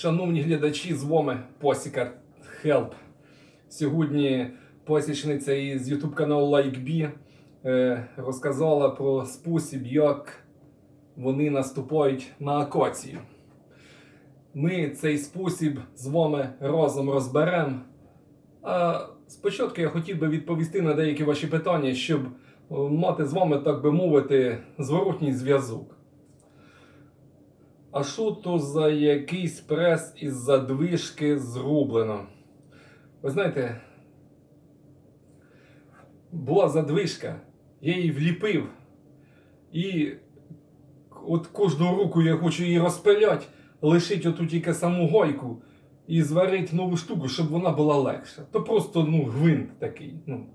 Шановні глядачі, з вами Посіка Хелп. Сьогодні посічниця із YouTube каналу LikeB е, розказала про спосіб, як вони наступають на акацію. Ми цей спосіб з вами разом розберемо. А спочатку я хотів би відповісти на деякі ваші питання, щоб е, мати з вами, так би мовити, зворотній зв'язок. А що то за якийсь прес із задвижки зроблено? Ви знаєте, була задвижка, я її вліпив, і от кожну руку я хочу її розпиляти, лишить оту тільки саму гойку і зварити нову штуку, щоб вона була легша. То просто ну, гвинт такий. Ну.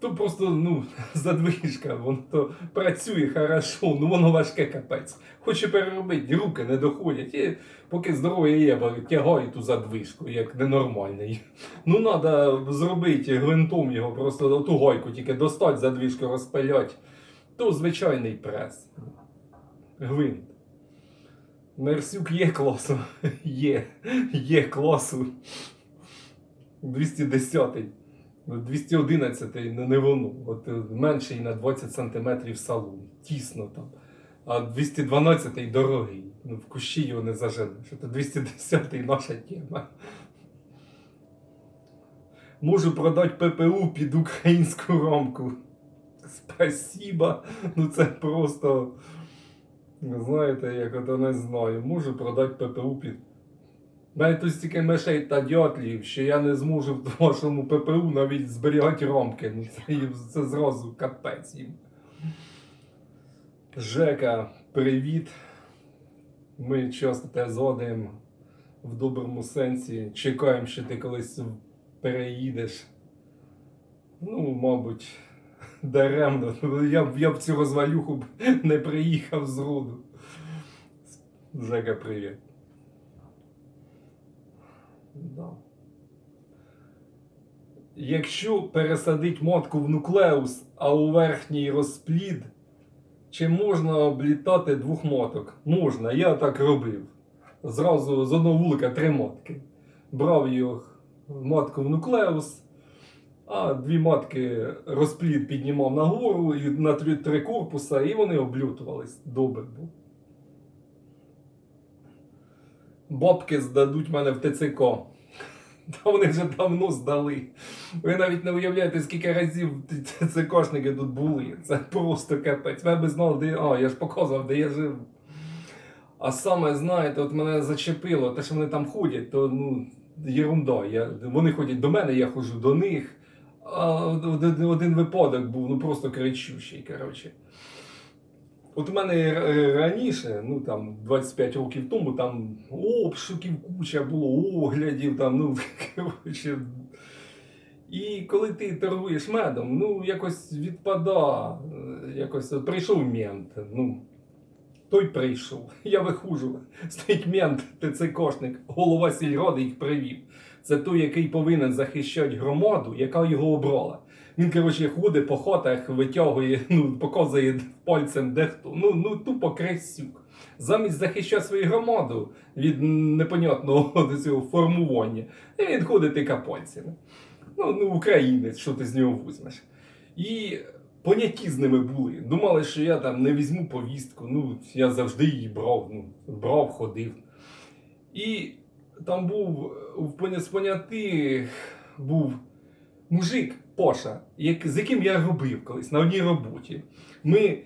То просто ну, задвижка, воно то працює хорошо, ну воно важке капець. Хоче переробити, руки не доходять. І поки здоров'я є, бо тягаю ту задвижку, як ненормальний. Ну, треба зробити гвинтом його, просто ту гойку тільки достать, задвижку розпилять. То звичайний прес. Гвинт. Мерсюк є класу. Є. Є класу. 210-й. Ну, 211 ну не воно. От е, менший на 20 см салон. Тісно там. А 212 дорогий. Ну, в кущі його не заженеш. Це 210 наша тема. Можу продати ППУ під українську рамку. Спасіба. Ну це просто. Знаєте, як ото не знаю. Можу продати ППУ під. Мене тут стільки мишей та дятлів, що я не зможу в вашому ППУ навіть зберігати рамки. Ну це, це зразу капець їм. Жека, привіт. Ми часто тебе згадуємо в доброму сенсі. Чекаємо, що ти колись переїдеш. Ну, мабуть, даремно. Я б, я б цю розвалюху не приїхав з роду. Жека, привіт. Да. Якщо пересадить мотку в нуклеус, а у верхній розплід, чи можна облітати двох моток? Можна, я так робив. Зразу з одного вулика три мотки. Брав їх матку в нуклеус, а дві матки розплід піднімав нагору і на три корпуса, і вони облютувались. Добре було. Бабки здадуть мене в ТЦК. Та вони вже давно здали. Ви навіть не уявляєте, скільки разів ці ЦКшники тут були. Це просто капець. Ви б знали, де. А, я ж показував, де я жив. А саме, знаєте, от мене зачепило, те, що вони там ходять, то ну, єрунда. Я, вони ходять до мене, я ходжу до них. А один випадок був, ну просто кричущий, коротше. От у мене е, раніше, ну там 25 років тому, там обшуків куча було, оглядів, там, ну, коротше. І коли ти торгуєш медом, ну якось відпада, е, якось прийшов мент, ну, той прийшов. Я виходжу, стоїть мент, ТЦКшник, голова сільради їх привів. Це той, який повинен захищати громаду, яка його обрала. Він, коротше, ходить по хатах, витягує, ну, показує пальцем дехто. Ну, ну тупо кресюк. Замість захищати свою громаду від непонятного цього формування, і він ходить тика пальцями. Ну, ну, українець, що ти з нього візьмеш. І поняті з ними були. Думали, що я там не візьму повістку. Ну, я завжди її брав, ну, брав, ходив. І там був в понятих був мужик Поша, як, з яким я робив колись на одній роботі. Ми,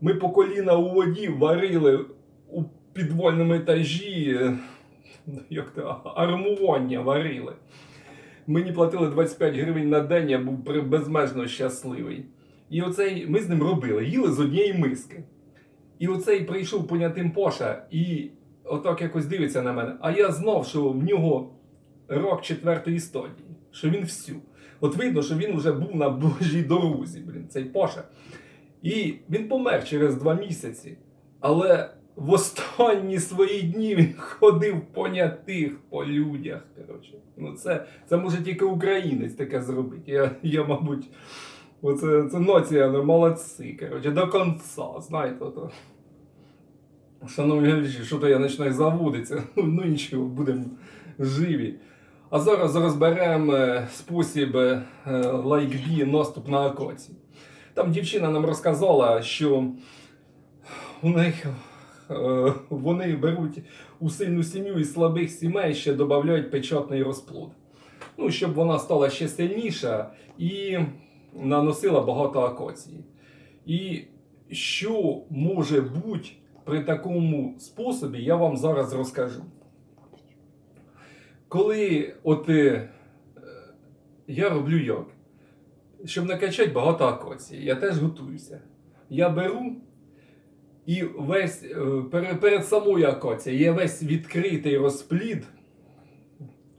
ми по коліна у воді варили у підвальному етажі, е, як то, армування варили. Мені платили 25 гривень на день, я був безмежно щасливий. І оцей ми з ним робили, їли з однієї миски. І оцей прийшов понятим Поша і отак якось дивиться на мене. А я знав, що в нього рок четвертої стадії, що він всю. От видно, що він вже був на Божій дорозі, блін, цей Поша. І він помер через два місяці. Але в останні свої дні він ходив понятих по людях. Коротше. Ну, це, це може тільки українець таке зробити. Я, я мабуть, оце, це нація, ну, молодці. Коротше, до кінця, знаєте. То. Шановні що то я починаю заводитися. Ну нічого, будемо живі. А зараз розберемо е, спосіб е, лайкбі наступ на акоці. Там дівчина нам розказала, що у них е, вони беруть у сильну сім'ю із слабих сімей ще додають печатний розплод. Ну, щоб вона стала ще сильніша і наносила багато акоції. І що може бути при такому способі, я вам зараз розкажу. Коли от е, я роблю як? Щоб накачати багато акації, я теж готуюся. Я беру і весь е, перед, перед самою акацією є весь відкритий розплід.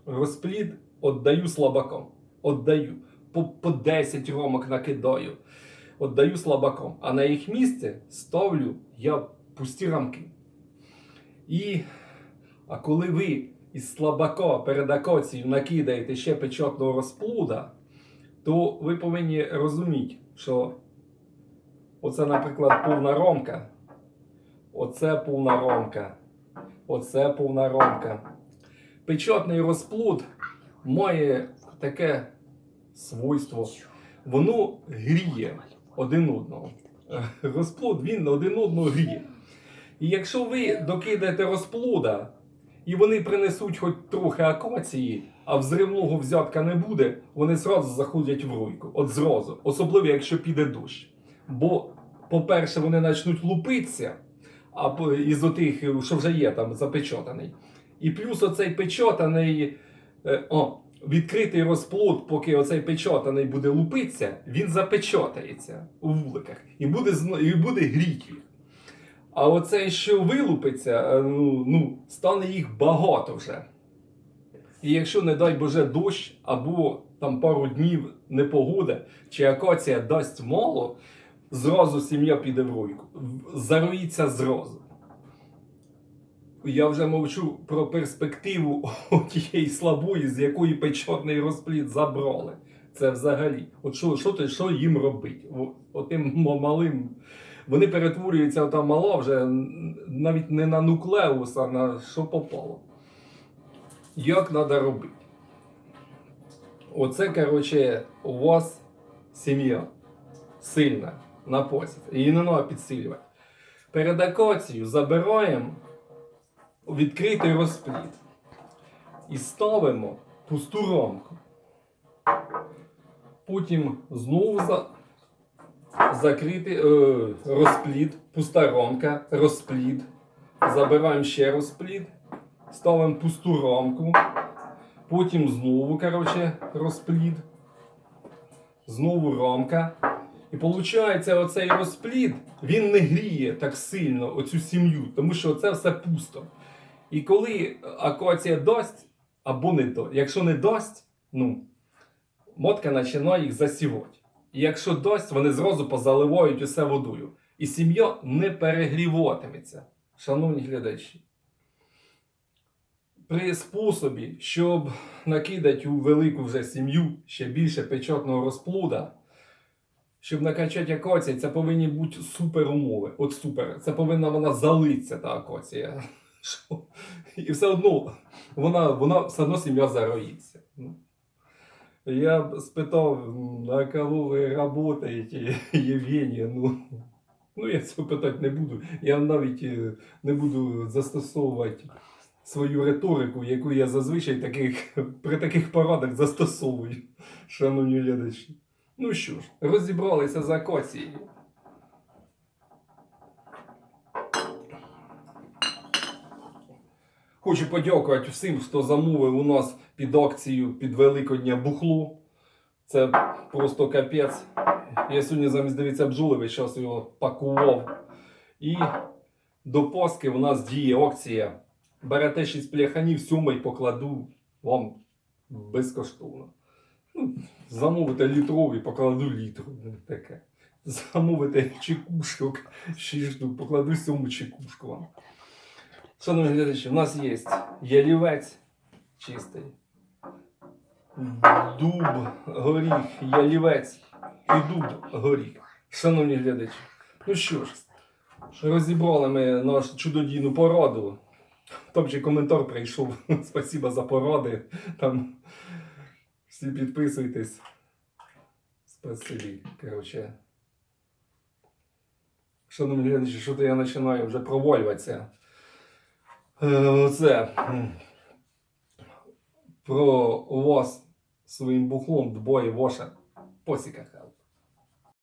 Розплід віддаю слабакам. Отдаю. По, по 10 ромок накидаю. Отдаю слабакам. А на їх місце ставлю я пусті рамки. І, а коли ви із слабака перед акацією накидаєте ще печатного розплуда, то ви повинні розуміти, що оце, наприклад, повна ромка, оце повна ромка, оце повна ромка. Печатний розплуд має таке свойство. Воно гріє один одного. Розплод він один одного гріє. І якщо ви докидаєте розплода, і вони принесуть хоч трохи акації, а взривного взятка не буде, вони зразу заходять в руйку. От зразу. Особливо, якщо піде дощ. Бо, по-перше, вони почнуть лупитися, а із отих, що вже є там запечатаний. І плюс оцей печатаний, е, о, відкритий розплод, поки оцей печатаний буде лупитися, він запечатається у вуликах і буде, і буде гріти їх. А оцей, що вилупиться, е, ну, ну, стане їх багато вже. І якщо, не дай Боже, дощ або там пару днів непогода, чи акація дасть мало, зразу сім'я піде в руйку. Зароїться зразу. Я вже мовчу про перспективу тієї слабої, з якої печатний розплід забрали. Це взагалі. От що, що, що їм робити? О- Отим малим. Вони перетворюються, ота мала вже навіть не на нуклеус, а на що попало. Як треба робити? Оце, коротше, у вас сім'я сильна на посід. Її не треба підсилювати. Перед акацією забираємо відкритий розплід і ставимо пусту рамку. Потім знову за... закритий е, розплід, пуста рамка, розплід. Забираємо ще розплід, ставимо пусту рамку. Потім знову, коротше, розплід. Знову рамка. І виходить, оцей розплід він не гріє так сильно оцю сім'ю, тому що це все пусто. І коли акація дасть, або не дасть, якщо не дасть, ну, мотка починає їх засівати. І якщо дасть, вони зразу позаливають усе водою. І сім'я не перегріватиметься, шановні глядачі. При способі, щоб накидати у велику вже сім'ю ще більше печатного розплуда, щоб накачати акацію, це повинні бути супер умови. От супер. Це повинна вона залитися, та акація. І все одно вона, вона все одно сім'я зароїться. Я спитав, на кого ви працюєте, Євгенія. Ну, ну, я цього питати не буду. Я навіть е, не буду застосовувати свою риторику, яку я зазвичай таких, при таких порадах застосовую, шановні глядачі. Ну що ж, розібралися з акацією. Хочу подякувати всім, хто замовив у нас під акцію під Великодня бухло. Це просто капець. Я сьогодні замість дивитися бджоли весь час його пакував. І до Пасхи у нас діє акція. Берете 6 пляханів, сьомий покладу вам безкоштовно. Ну, замовите літрові, покладу літру. ну, Таке. Замовите чекушок, 6 штук, покладу сьому чекушку вам. Шановні глядачі, у нас є ялівець чистий, дуб, горіх, ялівець і дуб, горіх. Шановні глядачі, ну що ж, Розібрали ми нашу чудодійну породу. Там коментар прийшов. Спасибо за породи. Там всі підписуйтесь. Спасибі. Короче. Шановні глядачі, що то я починаю вже провалюватися. Е, Оце. Про вас своїм бухлом двоє воша посіка хелп.